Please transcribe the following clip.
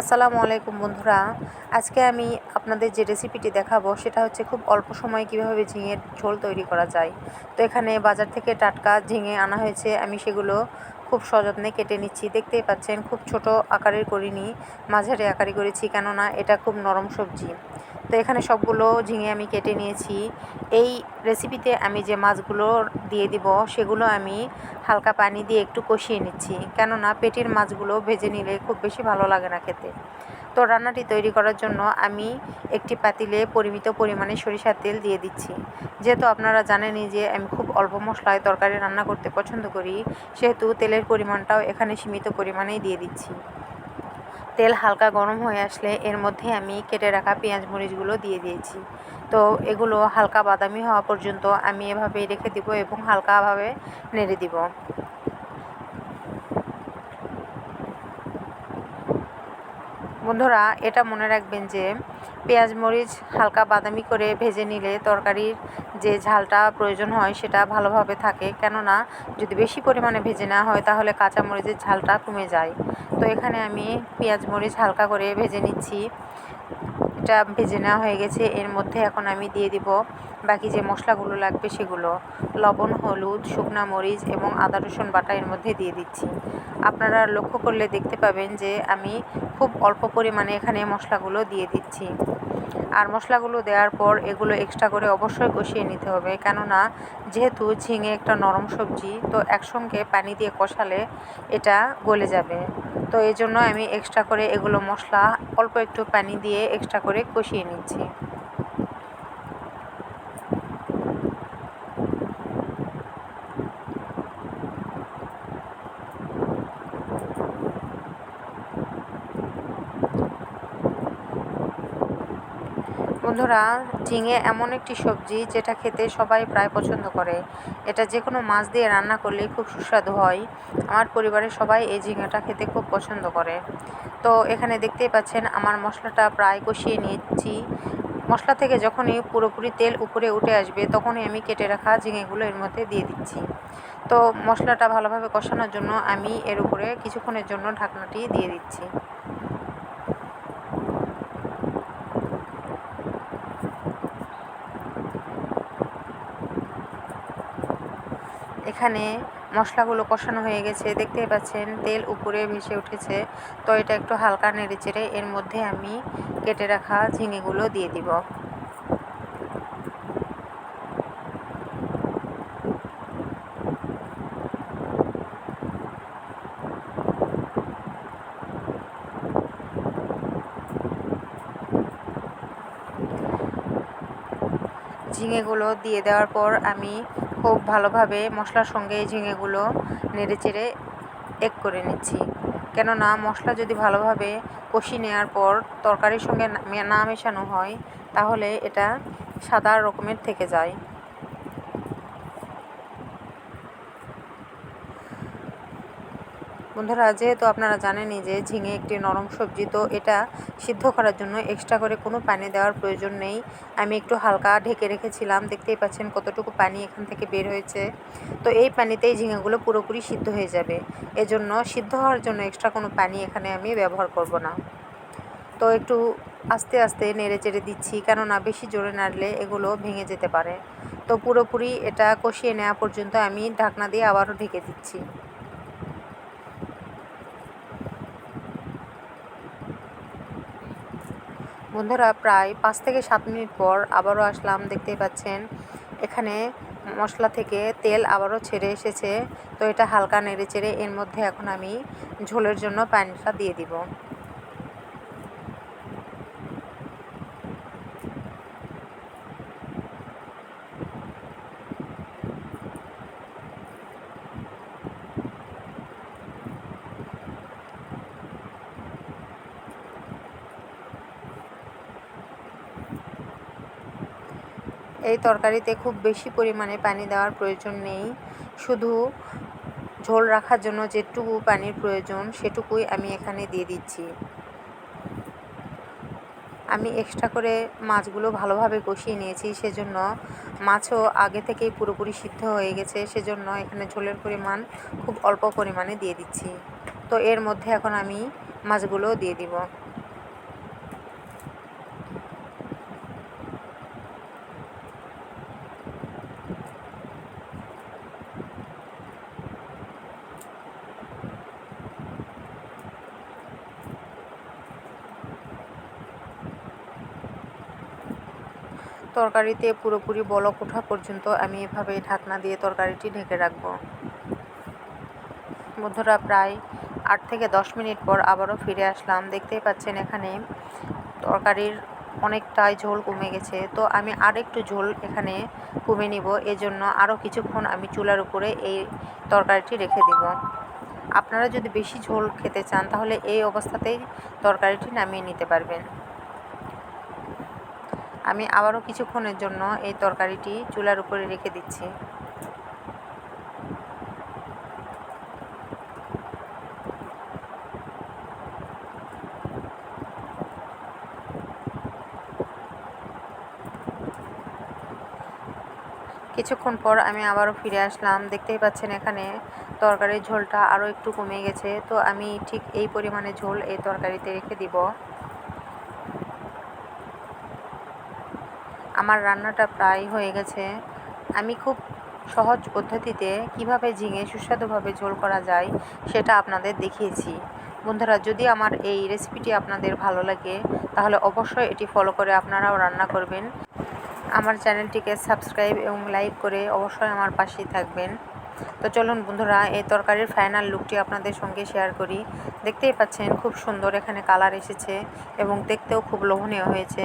আসসালামু আলাইকুম বন্ধুরা। আজকে আমি আপনাদের যে রেসিপিটি দেখাবো, সেটা হচ্ছে খুব অল্প সময়ে কীভাবে ঝিঙের ঝোল তৈরি করা যায়। তো এখানে বাজার থেকে টাটকা ঝিঙে আনা হয়েছে। আমি সেগুলো খুব সযত্নে কেটে নিচ্ছি। দেখতেই পাচ্ছেন, খুব ছোট আকারের করিনি, মাঝারি আকারে করেছি, কেননা এটা খুব নরম সবজি। তো এখানে সবগুলো ঝিঙে আমি কেটে নিয়েছি। এই রেসিপিতে আমি যে মাছগুলো দিয়ে দিব, সেগুলো আমি হালকা পানি দিয়ে একটু কষিয়ে নিচ্ছি। কেননা পেটির মাছগুলো ভেজে নিলে খুব বেশি ভালো লাগে না খেতে। তো রান্নাটি তৈরি করার জন্য আমি একটি পাতিলে পরিমিত পরিমাণে সরিষার তেল দিয়ে দিচ্ছি। যেহেতু আপনারা জানেনই যে আমি খুব অল্প মশলায় তরকারি রান্না করতে পছন্দ করি, সেহেতু তেলের পরিমাণটাও এখানে সীমিত পরিমাণেই দিয়ে দিচ্ছি। তেল হালকা গরম হয়ে আসলে এর মধ্যে আমি কেটে রাখা পেঁয়াজ মরিচগুলো দিয়ে দিয়েছি। তো এগুলো হালকা বাদামি হওয়া পর্যন্ত আমি এভাবেই রেখে দিব এবং হালকাভাবে নেড়ে দিব। বন্ধুরা, এটা মনে রাখবেন যে পেঁয়াজ, মরিচ হালকা বাদামি করে ভেজে নিলে তরকারির যে ঝালটা প্রয়োজন হয় সেটা ভালোভাবে থাকে। কেননা, যদি বেশি পরিমাণে ভেজে নেওয়া হয় তাহলে কাঁচা মরিচের ঝালটা কমে যায়। তো এখানে আমি পেঁয়াজ, মরিচ হালকা করে ভেজে নিচ্ছি। এটা ভেজে নেওয়া হয়ে গেছে। এর মধ্যে এখন আমি দিয়ে দিব বাকি যে মশলাগুলো লাগবে সেগুলো। লবণ, হলুদ, শুকনা মরিচ এবং আদা, রসুন বাটা এর মধ্যে দিয়ে দিচ্ছি। আপনারা লক্ষ্য করলে দেখতে পাবেন যে আমি খুব অল্প পরিমাণে এখানে মশলাগুলো দিয়ে দিচ্ছি। আর মশলাগুলো দেওয়ার পর এগুলো এক্সট্রা করে অবশ্যই কষিয়ে নিতে হবে। কেননা যেহেতু ঝিঙে একটা নরম সবজি, তো একসঙ্গে পানি দিয়ে কষালে এটা গলে যাবে। তো এই জন্য আমি এক্সট্রা করে এগুলো মশলা অল্প একটু পানি দিয়ে এক্সট্রা করে কষিয়ে নিচ্ছি। বন্ধুরা, ঝিঙে এমন একটি সবজি যেটা খেতে সবাই প্রায় পছন্দ করে। এটা যে কোনো মাছ দিয়ে রান্না করলে খুব সুস্বাদু হয়। আমার পরিবারের সবাই এই ঝিঙেটা খেতে খুব পছন্দ করে। তো এখানে দেখতেই পাচ্ছেন, আমার মশলাটা প্রায় কষিয়ে নিচ্ছি মশলা থেকে যখনই পুরোপুরি তেল উপরে উঠে আসবে, তখনই আমি কেটে রাখা ঝিঙেগুলো এর মধ্যে দিয়ে দিচ্ছি। তো মশলাটা ভালোভাবে কষানোর জন্য আমি এর উপরে কিছুক্ষণের জন্য ঢাকনাটি দিয়ে দিচ্ছি। এখানে মশলাগুলো কষানো হয়ে গেছে। দেখতেই পাচ্ছেন, তেল উপরে ভেসে উঠেছে। তো এটা একটু হালকা নেড়ে চেড়ে এর মধ্যে আমি কেটে রাখা ঝিঙেগুলো দিয়ে দিব। ঝিঙেগুলো দিয়ে দেওয়ার পর আমি খুব ভালোভাবে মশলার সঙ্গে এই ঝিঙেগুলো নেড়ে চেড়ে এক করে নিচ্ছি। কেননা মশলা যদি ভালোভাবে কষি নেওয়ার পর তরকারির সঙ্গে না মেশানো হয়, তাহলে এটা সাদা রকমের থেকে যায়। বন্ধুরা, যেহেতু আপনারা জানেনই যে ঝিঙে একটি নরম সবজি, তো এটা সিদ্ধ করার জন্য এক্সট্রা করে কোনো পানি দেওয়ার প্রয়োজন নেই। আমি একটু হালকা ঢেকে রেখেছিলাম, দেখতেই পাচ্ছেন কতটুকু পানি এখান থেকে বের হয়েছে। তো এই পানিতেই ঝিঙেগুলো পুরোপুরি সিদ্ধ হয়ে যাবে। এজন্য সিদ্ধ হওয়ার জন্য এক্সট্রা কোনো পানি এখানে আমি ব্যবহার করব না। তো একটু আস্তে আস্তে নেড়ে চেড়ে দিচ্ছি, কেননা বেশি জোরে নাড়লে এগুলো ভেঙে যেতে পারে। তো পুরোপুরি এটা কষিয়ে নেওয়া পর্যন্ত আমি ঢাকনা দিয়ে আবারও ঢেকে দিচ্ছি। বন্ধুরা, প্রায় পাঁচ থেকে সাত মিনিট পর আবারও আসলাম। দেখতেই পাচ্ছেন, এখানে মশলা থেকে তেল আবারও ছেড়ে এসেছে। তো এটা হালকা নেড়ে চেড়ে এর মধ্যে এখন আমি ঝোলের জন্য পানিটা দিয়ে দিব। এই তরকারিতে খুব বেশি পরিমাণে পানি দেওয়ার প্রয়োজন নেই। শুধু ঝোল রাখার জন্য যেটুকু পানির প্রয়োজন, সেটুকুই আমি এখানে দিয়ে দিচ্ছি। আমি এক্সট্রা করে মাছগুলো ভালোভাবে কষিয়ে নিয়েছি, সেজন্য মাছও আগে থেকেই পুরোপুরি সিদ্ধ হয়ে গেছে, সেজন্য এখানে ঝোলের পরিমাণ খুব অল্প পরিমাণে দিয়ে দিচ্ছি। তো এর মধ্যে এখন আমি মাছগুলো দিয়ে দিব। তরকারিতে পুরোপুরি বলক ওঠা পর্যন্ত আমি এভাবে ঢাকনা দিয়ে তরকারিটি ঢেকে রাখব। বন্ধুরা, প্রায় আট থেকে দশ মিনিট পর আবারও ফিরে আসলাম। দেখতেই পাচ্ছেন এখানে তরকারির অনেকটাই ঝোল কমে গেছে। তো আমি আর একটু ঝোল এখানে কমে নিব। এজন্য আরও কিছুক্ষণ আমি চুলার উপরে এই তরকারিটি রেখে দিব। আপনারা যদি বেশি ঝোল খেতে চান, তাহলে এই অবস্থাতেই তরকারিটি নামিয়ে নিতে পারবেন। আমি আবারও কিছুক্ষণের জন্য এই তরকারিটি চুলার উপরে রেখে দিচ্ছি। কিছুক্ষণ পর আমি আবারও ফিরে আসলাম। দেখতেই পাচ্ছেন এখানে তরকারির ঝোলটা আরও একটু কমে গেছে। তো আমি ঠিক এই পরিমাণে ঝোল এই তরকারিতে রেখে দিব। আমার রান্নাটা প্রায় হয়ে গেছে। আমি খুব সহজ পদ্ধতিতে কীভাবে ঝিঙে সুস্বাদুভাবে ঝোল করা যায় সেটা আপনাদের দেখিয়েছি। বন্ধুরা, যদি আমার এই রেসিপিটি আপনাদের ভালো লাগে, তাহলে অবশ্যই এটি ফলো করে আপনারাও রান্না করবেন। আমার চ্যানেলটিকে সাবস্ক্রাইব এবং লাইক করে অবশ্যই আমার পাশেই থাকবেন। তো চলুন বন্ধুরা, এই তরকারির ফাইনাল লুকটি আপনাদের সঙ্গে শেয়ার করি। দেখতেই পাচ্ছেন, খুব সুন্দর এখানে কালার এসেছে এবং দেখতেও খুব লোভনীয় হয়েছে।